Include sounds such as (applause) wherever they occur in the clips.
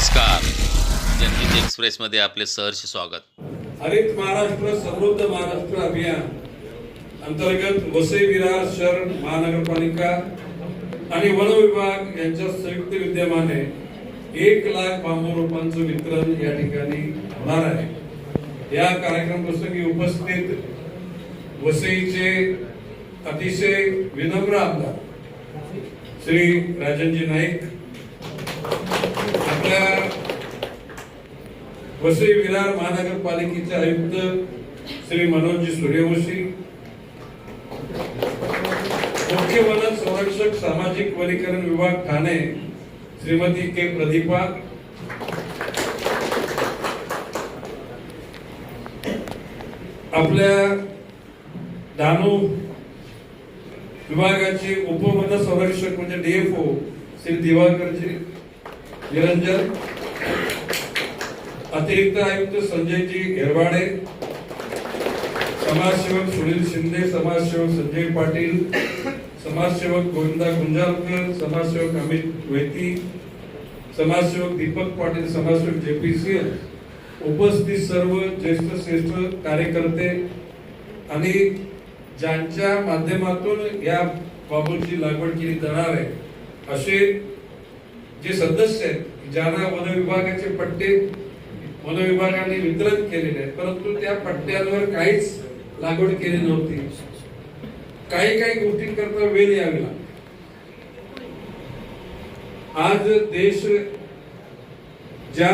नमस्कार. जनहित एक्सप्रेसमध्ये आपले सहर्ष स्वागत. हरित महाराष्ट्र समृद्ध महाराष्ट्र अभियान अंतर्गत वसई विरार शहर महानगरपालिका आणि वन विभाग यांच्या संयुक्त विद्यमाने एक लाख बांबू रोपांचं वितरण या ठिकाणी होणार आहे. या कार्यक्रम प्रसंगी उपस्थित वसईचे अतिशय विनम्र आमदार श्री राजनजी नाईक आपल्या वसई विरार महानगरपालिकेचे आयुक्त श्री मनोजी सूर्यवंशी मुख्य वन संरक्षक सामाजिक वनीकरण विभाग ठाणे श्रीमती के प्रदीपा आपल्या दानू विभागाचे उपवन संरक्षक म्हणजे डीएफओ श्री दिवाकरजी निरंजन अतिरिक्त आयुक्त संजयजी घेरवाडे समाजसेवक सुनील शिंदे समाजसेवक संजय पाटील समाजसेवक गोविंदा गुंजारकर समाजसेवक अमित वैती समाजसेवक दीपक पाटील समाजसेवक जे पी सिंह उपस्थित सर्व ज्येष्ठ श्रेष्ठ कार्यकर्ते आणि ज्यांच्या माध्यमातून या बाबूंची लागवड केली जाणार आहे असे जे सदस्य आहेत ज्यांना वन विभागाचे पट्टे वन विभागाने वितरण केलेले आहेत परंतु त्या पट्ट्यांवर काहीच लागवड केली नव्हती. काही काही गोष्टींकरता वेळ यावी आज देश ज्या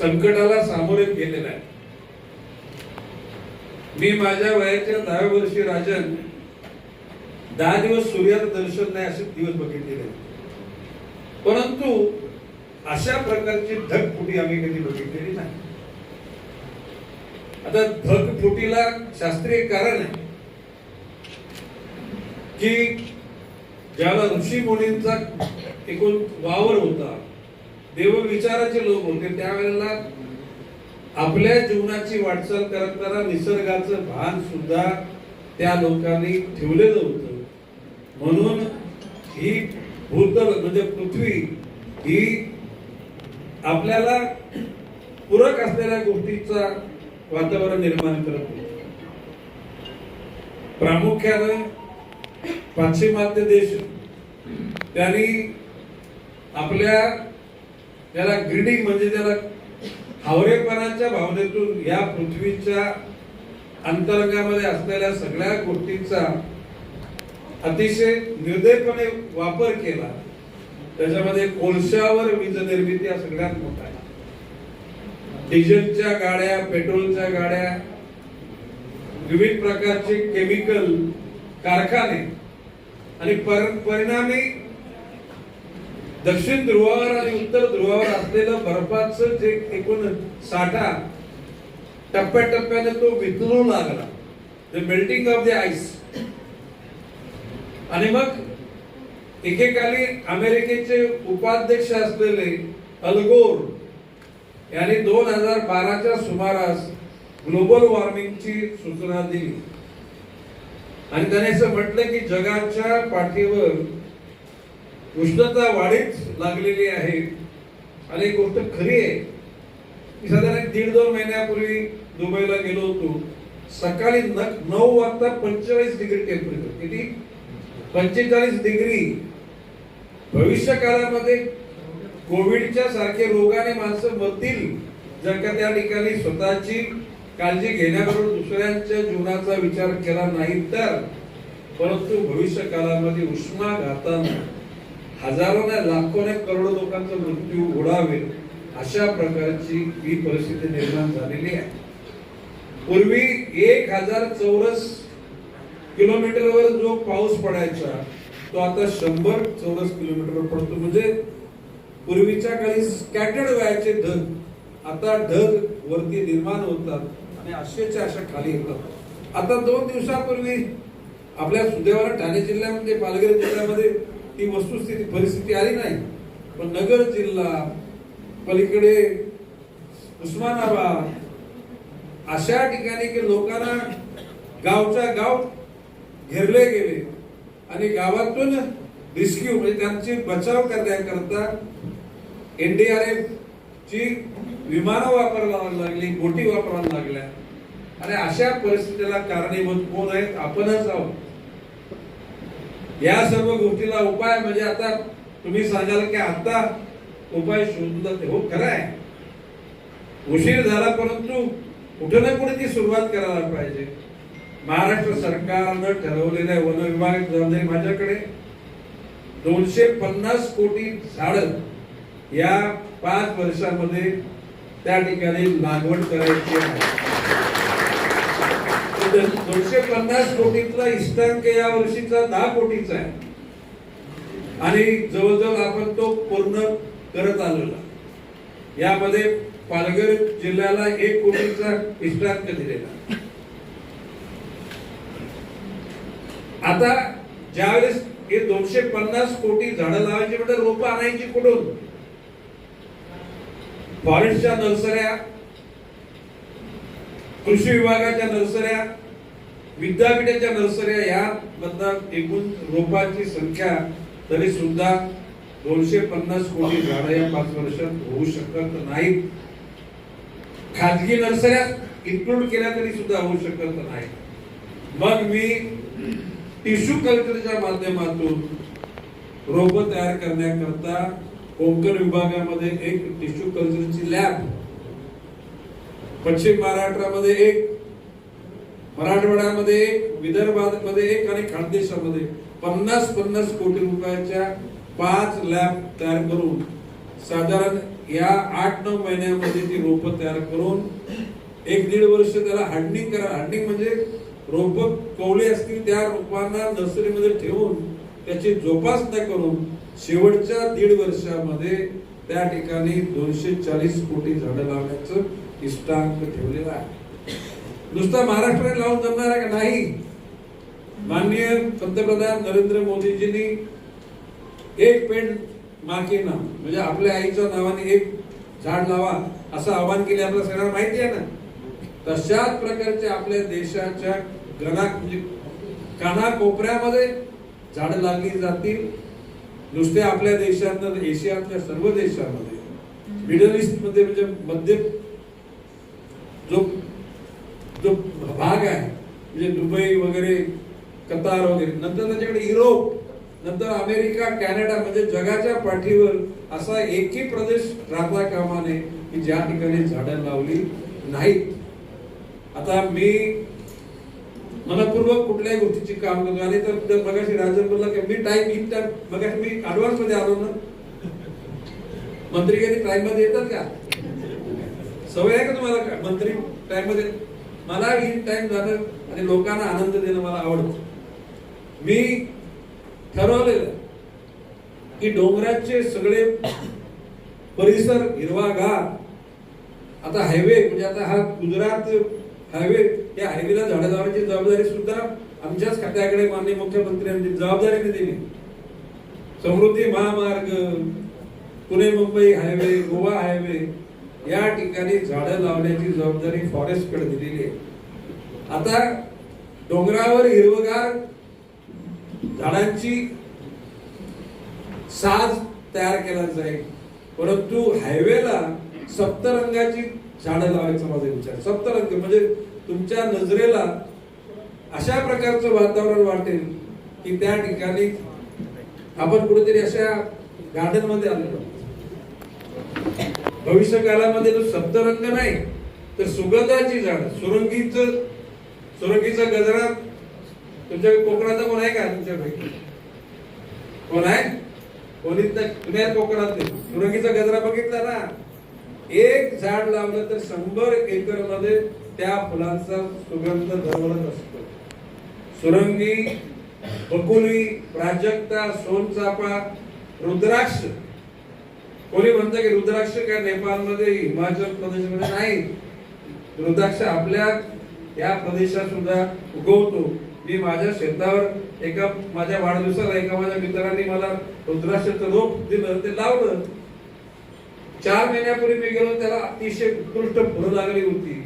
संकटाला सामोरे गेलेला आहे. मी माझ्या वयाच्या दहाव्या वर्षी राजन दहा दिवस सूर्याचं दर्शन नाही असे दिवस बघितलेले आहेत. परंतु अशा प्रकारची ढगफुटी आम्ही कधी बघितलेली नाही. आता ढगफुटीला शास्त्रीय कारण आहे की ज्याला ऋषी मुलींचा एकूण वावर होता देव विचाराचे लोक होते त्यावेळेला आपल्या जीवनाची वाटचाल करताना निसर्गाचं भान सुद्धा त्या लोकांनी ठेवलेलं होतं. म्हणून ही भूतल म्हणजे पृथ्वी ही आपल्याला पूरक असलेल्या गोष्टीचा वातावरण निर्माण करत होती. प्रामुख्यानं पाश्चिमात्य देश त्यांनी आपल्या त्याला ग्रीडिंग म्हणजे त्याला हावरेपणाच्या भावनेतून या पृथ्वीच्या अंतरंगामध्ये असलेल्या सगळ्या गोष्टींचा अतिशय निर्दयपणे वापर केला. त्याच्यामध्ये कोळशावर वीज निर्मिती हा सगळ्यात मोठा आहे. डिझेलच्या गाड्या पेट्रोलच्या गाड्या विविध प्रकारचे केमिकल कारखाने आणि पर- परिणामी दक्षिण ध्रुवावर आणि उत्तर ध्रुवावर असलेलं बर्फाचं जे एकूण साठा टप्प्याटप्प्याने तो वितळू लागला. The melting of the ice आणि मग एकेकाली अमेरिकेचे उपाध्यक्ष असलेले अल्गोर यांनी दोन हजार बाराच्या सुमारास ग्लोबल वॉर्मिंगची सूचना दिली. आणि त्याने असं म्हटलं की जगाच्या पाठीवर उष्णता वाढीच लागलेली आहे. आणि एक गोष्ट खरी आहे की साधारण दीड दोन महिन्यापूर्वी दुबईला गेलो होतो. सकाळी न- नऊ वाजता पंचेचाळीस डिग्री टेम्परेचर किती? पंचेचाळीस डिग्री. भविष्य काळामध्ये कोविडच्या सारखे रोगाने माणसं मरतील जर का त्या ठिकाणी स्वतःची काळजी घेण्याबरोबर दुसऱ्यांच्या जीवनाचा विचार केला नाही तर परंतु भविष्य काळामध्ये उष्माघातानं हजारोने लाखोने लाखो करोडो लोकांचा मृत्यू ओढावेल अशा प्रकारची ही परिस्थिती निर्माण झालेली आहे. पूर्वी एक हजार चौरस किलोमीटरवर जो पाऊस पडायचा तो आता शंभर चौरस किलोमीटरवर पडतो. म्हणजे पूर्वीच्या काळी स्कॅटर्ड व्हायचे ढग आता ढग वरती निर्माण होतात आणि असेच्या अशा खाली येतात. आता दोन दिवसापूर्वी आपल्या सुदैवाला ठाणे जिल्ह्यामध्ये पालघर जिल्ह्यामध्ये ती वस्तुस्थिती परिस्थिती आली नाही. पण नगर जिल्हा पलीकडे उस्मानाबाद अशा ठिकाणी की लोकांना गावच्या गाव घेरले गेले. आणि गावातून रिस्क्यू म्हणजे त्यांची बचाव करण्याकरता एनडीआरएफ ची विमानं वापरायला लागली बोटी वापरायला लागल्या. आणि अशा परिस्थितीला कारणीभूत कोण आहेत? आपणच आहोत. या सर्व गोष्टीला उपाय म्हणजे आता तुम्ही सांगाल की आता उपाय शोधला ते हो खरं आहे. उशीर झाला परंतु कुठे ना कुठे ती सुरुवात करायला पाहिजे. महाराष्ट्र सरकारनं ठरवलेल्या वन विभाग जबाबदारी माझ्याकडे. दोनशे पन्नास कोटी झाड या पाच वर्षामध्ये त्या ठिकाणी लागवड करायची आहे. दोनशे पन्नास कोटीतला इष्टांक या वर्षीचा दहा कोटीचा आहे. आणि जवळजवळ आपण तो पूर्ण करत आलेला यामध्ये पालघर जिल्ह्याला एक कोटीचा इष्टांक दिलेला आता ज्यावेळेस हे दोनशे पन्नास कोटी झाडं लावायची म्हणजे रोप आणायची कुठून? फॉरेस्टच्या नर्सऱ्या कृषी विभागाच्या नर्सऱ्या विद्यापीठाच्या नर्सऱ्या या मधनं एकूण रोपांची संख्या तरी सुद्धा दोनशे पन्नास कोटी झाडं या पाच वर्षात होऊ शकत नाहीत. खाजगी नर्सऱ्या इन्क्लूड केल्या तरी सुद्धा होऊ शकत नाही मग मी टिश्यू कल्चरच्या माध्यमातून रोप तयार करण्याकरता कोकण विभागामध्ये एक टिश्यू कल्चरची लॅब पश्चिम महाराष्ट्रामध्ये एक मराठवाड्यामध्ये एक विदर्भामध्ये एक आणि खानदेशामध्ये पन्नास पन्नास कोटी रुपयाच्या पाच लॅब तयार करून साधारण या आठ नऊ महिन्यामध्ये ती रोपं तयार करून एक दीड वर्ष त्याला हार्डनिंग करा. हार्डनिंग म्हणजे रोप कवले असतील त्या रोपांना नर्सरीमध्ये ठेवून त्याची जोपासना करून शेवटच्या दीड वर्षामध्ये त्या ठिकाणी दोनशे चाळीस कोटी झाडं लावण्याचं इष्टांक ठेवलेला आहे. नुसता महाराष्ट्रात लावून जमणार आहे का? नाही. माननीय पंतप्रधान नरेंद्र मोदीजींनी एक पेंट माके ना म्हणजे आपल्या आईच्या नावाने एक झाड लावा असं आवाहन केले आपल्या सगळ्यांना माहिती आहे ना? तशाच प्रकारचे आपल्या देशाच्या गणा म्हणजे कानाकोपऱ्यामध्ये झाडं लागली जातील. नुसते आपल्या देशात एशियातल्या सर्व देशामध्ये. मिडल ईस्टमध्ये म्हणजे मध्य जो जो भाग आहे म्हणजे दुबई वगैरे कतार वगैरे नंतर त्याच्याकडे युरोप नंतर अमेरिका कॅनडा म्हणजे जगाच्या पाठीवर असा एकही प्रदेश राहता कामा नये की ज्या ठिकाणी झाडं लावली नाहीत. आता मी मनपूर्वक कुठल्याही गोष्टीची काम करतो. आणि तर मगाशी राजन बोलला की मी टाइम इन टाइम मगाशी मी ऍडव्हान्समध्ये आलो ना. मंत्री कधी टाइममध्ये येतात का? सवय आहे का तुम्हाला मंत्री टाइममध्ये? मला इन टाइम जाणं आणि लोकांना आनंद देणं मला आवडतं. मी ठरवलेलं की डोंगराचे सगळे परिसर हिरवागार. आता हायवे म्हणजे आता हा गुजरात हायवे या हायवेला झाडं लावण्याची जबाबदारी सुद्धा आमच्याच खात्याकडे माननीय मुख्यमंत्र्यांनी जबाबदारीने दिली. समृद्धी महामार्ग पुणे मुंबई हायवे गोवा हायवे या ठिकाणी झाडं लावण्याची जबाबदारी फॉरेस्टकडे दिलेली आहे. आता डोंगरावर हिरवगार झाडांची साज तयार केला जाईल. परंतु हायवेला सप्तरंगाची झाडं लावायचा माझा विचार. सप्तरंग म्हणजे तुमच्या नजरेला अशा प्रकारचं वातावरण वाटेल की त्या ठिकाणी आपण कुठेतरी अशा गार्डनमध्ये आलेलो भविष्य काळामध्ये तो सप्तरंग नाही तर सुगंधाची झाड सुरंगीच सुरंगीचा गजरा तुमच्या कोकणाचा कोण आहे का? तुमच्यापैकी कोण आहे? कोणी तुम्ही आहे सुरंगीचा गजरा बघितला ना? एक झाड लावलं तर शंभर एकरमध्ये त्या फुलांचा सुगंध दरवळत असतो. सुरंगी बकुली प्राजक्ता सोनचाफा रुद्राक्ष. कोणी म्हणतं की रुद्राक्ष काय नेपाळमध्ये हिमाचल प्रदेशमध्ये नाही? रुद्राक्ष आपल्या या प्रदेशात सुद्धा उगवतो. मी माझ्या शेतावर एका माझ्या वाढदिवसाला एका माझ्या मित्रांनी मला रुद्राक्षचं रोप दिलं ते लावलं. चार महिन्यापूर्वी मी गेलो त्याला अतिशय उत्कृष्ट फुलं लागली होती.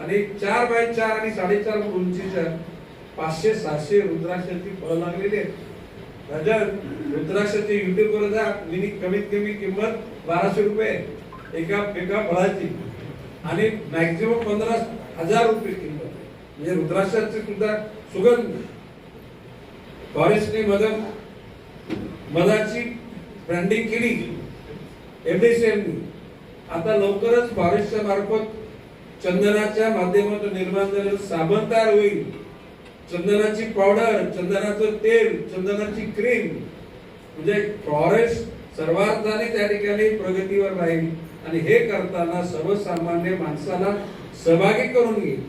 आणि चार बाय चार आणि साडेचार उंचीच्या पाचशे सहाशे रुद्राक्षाची फळं लागलेली आहेत. राजा रुद्राक्षाचे युट्यूबवर जा मी कमीत कमी किंमत बाराशे रुपये एका एका फळाची. आणि मॅक्झिमम पंधरा हजार रुपये किंमत म्हणजे रुद्राक्षाची सुद्धा सुगंध. फॉरेस्टने मदत मधाची ब्रँडिंग केली. एमडीसीएमनी आता लवकरच फॉरेस्टच्या मार्फत चंदनाच्या माध्यमातून निर्माण झालेलं साबण तयार होईल. चंदनाची पावडर चंदनाचं तेल चंदनाची क्रीम म्हणजे फॉरेस्ट सर्वार्थाने त्या ठिकाणी प्रगतीवर राहील. आणि हे करताना सर्वसामान्य माणसाला सहभागी करून घेईल.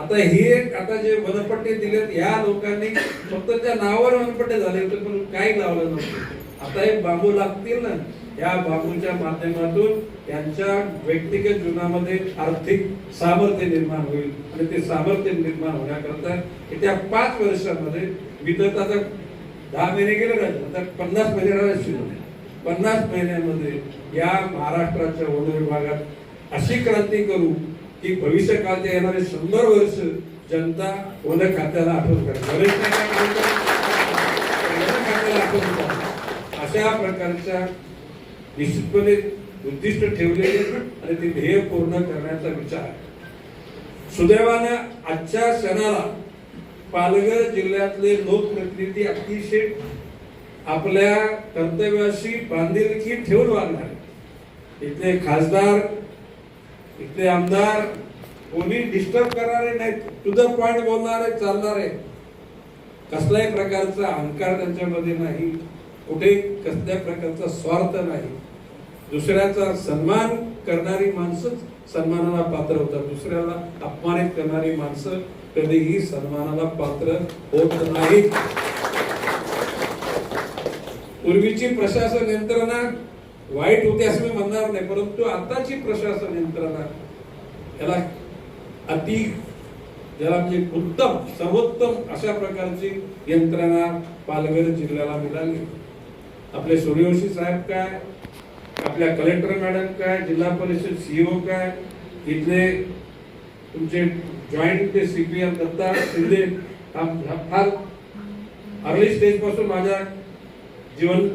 आता ही एक आता जे वनपट्टे दिलेत या लोकांनी फक्त त्या नावावर वनपट्टे झाले होते पण काही लावलं नव्हतं. आता हे बांबू लागतील ना या बांबूच्या माध्यमातून त्यांच्या व्यक्तिगत जीवनामध्ये आर्थिक सामर्थ्य निर्माण होईल. आणि ते सामर्थ्य निर्माण होण्याकरता येत्या पाच वर्षामध्ये मी तर आता दहा महिने गेले राहिले आता पन्नास महिने राहिले पन्नास महिन्यामध्ये या महाराष्ट्राच्या वन विभागात अशी क्रांती करू की भविष्यकाळात येणारे शंभर वर्ष जनता वन खात्याला आठवण करेल बरेच काय काय करतात, वन खात्याला आठवण करतात. अशा प्रकारच्या निश्चितपणे उद्दिष्ट ठेवलेले आणि ते ध्येय पूर्ण करण्याचा विचार. सुदैवाने आजच्या सणाला पालघर जिल्ह्यातले लोकप्रतिनिधी अतिशय आपल्या कर्तव्याशी बांधिलकी ठेवून वागणार इथले खासदार इथले आमदार कोणी डिस्टर्ब करणारे नाहीत. टू द पॉइंट बोलणारे चालणारे कसल्याही प्रकारचा अहंकार त्यांच्यामध्ये नाही. कुठे कसल्या प्रकारचा स्वार्थ नाही. दुसऱ्याचा सन्मान करणारी माणसंच सन्मानाला पात्र होतात. दुसऱ्याला अपमानित करणारी माणसं कधीही सन्मानाला पात्र होत नाही पूर्वीची प्रशासन यंत्रणा वाईट होती असं मी म्हणणार नाही परंतु आताची प्रशासन यंत्रणा याला अति ज्याला म्हणजे उत्तम सर्वोत्तम अशा प्रकारची यंत्रणा पालघर जिल्ह्याला मिळाली. आपले सूर्यवंशी साहेब काय? आपल्या कलेक्टर मॅडम काय? जिल्हा परिषद सीईओ काय? इथले तुमचे जॉईंट ते सीपीएम दत्ता शिंदे हा फार अर्ली स्टेजपासून माझ्या जीवन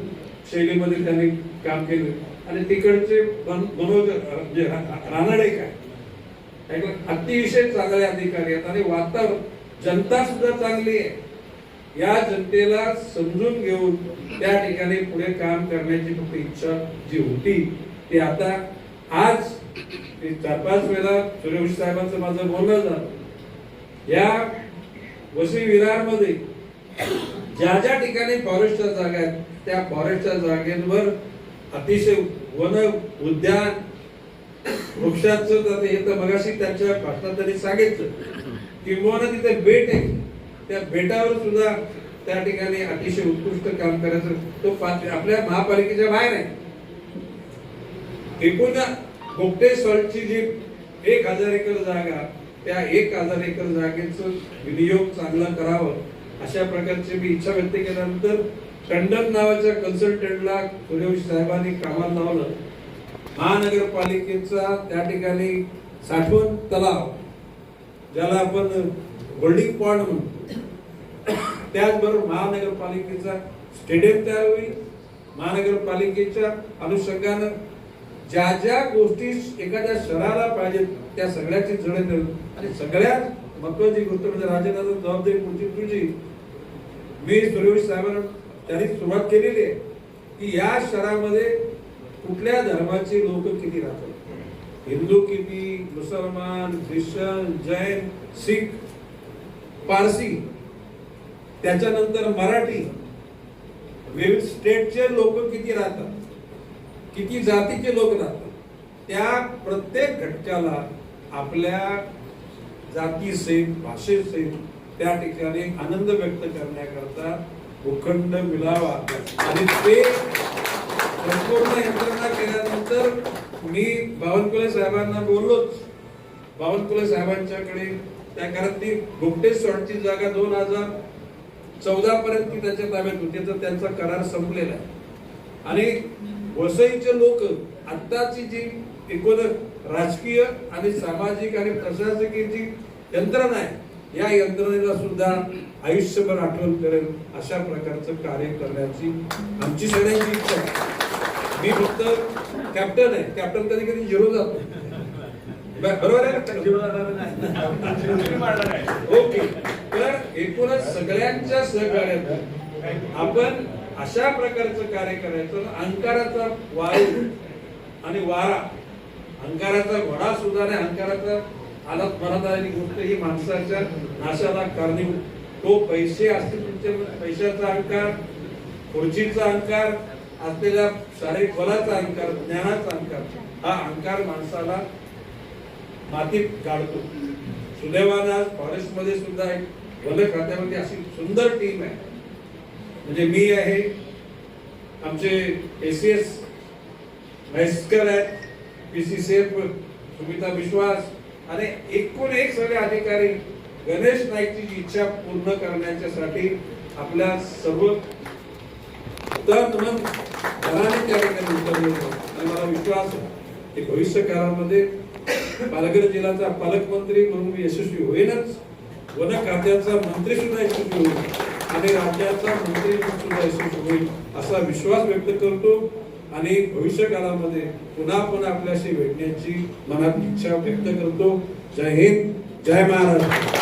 शैलीमध्ये त्यांनी काम केलं. आणि तिकडचे बन- मनोज म्हणजे रानडे काय? अतिशय चांगले अधिकारी आहेत आणि वातावरण जनता सुद्धा चांगली आहे. या जनतेला समजून घेऊन त्या ठिकाणी पुढे काम करण्याची फक्त इच्छा जी होती ती आता आज चार पाच वेळा सूर्यवंशी साहेबांचं माझं बोलणं झालं. या वसई विरारमध्ये ज्या ज्या ठिकाणी फॉरेस्टच्या जागा आहेत त्या फॉरेस्टच्या जागेवर अतिशय वन उद्यान वृक्षाचं तर ते मगाशी त्यांच्या भाषणात त्यांनी सांगितलं. किंवा तिथे बेट आहे. त्या बेटावर सुद्धा त्या ठिकाणी अतिशय उत्कृष्ट काम करायचं. तो पाच आपल्या महापालिकेच्या बाहेर आहे. एकूण गोपटे सॉल्टची जी एक हजार एकर जागा त्या एक हजार एकर जागेचं विनियोग चांगला करावं अशा प्रकारची मी इच्छा व्यक्त केल्यानंतर टंडन नावाच्या कन्सल्टंटला सूर्यवंशी साहेबांनी कामाला लावलं. महानगरपालिकेचा त्या ठिकाणी साठवण तलाव ज्याला आपण होल्डिंग पॉइंट म्हणतो. त्याचबरोबर महानगरपालिकेचा स्टेडियम तयार होईल. महानगरपालिकेच्या अनुषंगानं ज्या ज्या गोष्टी एखाद्या शहराला पाहिजेत त्या सगळ्याची जडण आणि सगळ्यात महत्वाची गोष्ट म्हणजे राजनाथ जबाबदारी पुढची तुझी. मी सुरेश साहेबांना त्यांनी सुरुवात केलेली आहे की या शहरामध्ये कुठल्या धर्माचे लोक किती राहतात? हिंदू किती मुसलमान ख्रिश्चन जैन सिख पारसी त्याच्यानंतर मराठी. विविध स्टेटचे लोक किती राहतात? किती जातीचे लोक राहतात? त्या प्रत्येक घटकाला आपल्या जातीसहित भाषेसहित त्या ठिकाणी आनंद व्यक्त करण्याकरता भूखंड मिळावा. आणि ते संपूर्ण यंत्रणा केल्यानंतर मी बावनकुळे साहेबांना बोललोच. बावनकुळे साहेबांच्याकडे त्या कारण ती भुकटेश्वरची जागा दोन हजार चौदा पर्यंत ती त्याच्या ताब्यात होती तर त्यांचा करार संपलेला आहे. आणि वसईचे लोक आत्ताची जी एकूण राजकीय आणि सामाजिक आणि प्रशासकीय जी यंत्रणा आहे या यंत्रणेला सुद्धा आयुष्यभर आठवण करेल अशा प्रकारचं कार्य करण्याची आमची सगळ्यांची इच्छा आहे. मी फक्त कॅप्टन आहे. कॅप्टन कधी कधी झिरो जातो. बरोबर आहे? (laughs) ओके. तर एकूणच सगळ्यांच्या सहकार्यातून आपण अशा प्रकारचं कार्य करायचं अंकाराचा वायू आणि वारा अहंकाराचा घोडा सुद्धा आणि अहंकाराचा आलात मनात आलेली गोष्ट ही माणसाच्या नाशाला कारणीभूत. तो पैसे असतील तुमच्या पैशाचा अंकार खुर्चीचा अहंकार असलेल्या शारीरिक बलाचा अहंकार ज्ञानाचा अंकार हा अहंकार माणसाला मातीत गाडतो. सुदैवाना फॉरेस्टमध्ये फॉरेस्टमध्ये सुद्धा एक वन खात्यामध्ये अशी सुंदर टीम आहे. म्हणजे मी आहे आमचे एसीएस म्हैसकर आहेत पीसीसीएफ सुमिता विश्वास आणि एकूण एक सगळे अधिकारी गणेश नाईकची इच्छा पूर्ण करण्याच्यासाठी आपल्या सर्व तन मन त्या ठिकाणी आणि मला विश्वास आहे की भविष्य काळामध्ये पालघर जिल्ह्याचा पालकमंत्री म्हणून मी यशस्वी होईनच. वन खात्याचा मंत्री सुद्धा यशस्वी होईल आणि राज्याचा मंत्री सुद्धा यशस्वी होईल असा विश्वास व्यक्त करतो. आणि भविष्य काळामध्ये पुन्हा पुन्हा आपल्याशी भेटण्याची मनात इच्छा व्यक्त करतो. जय हिंद जय महाराष्ट्र.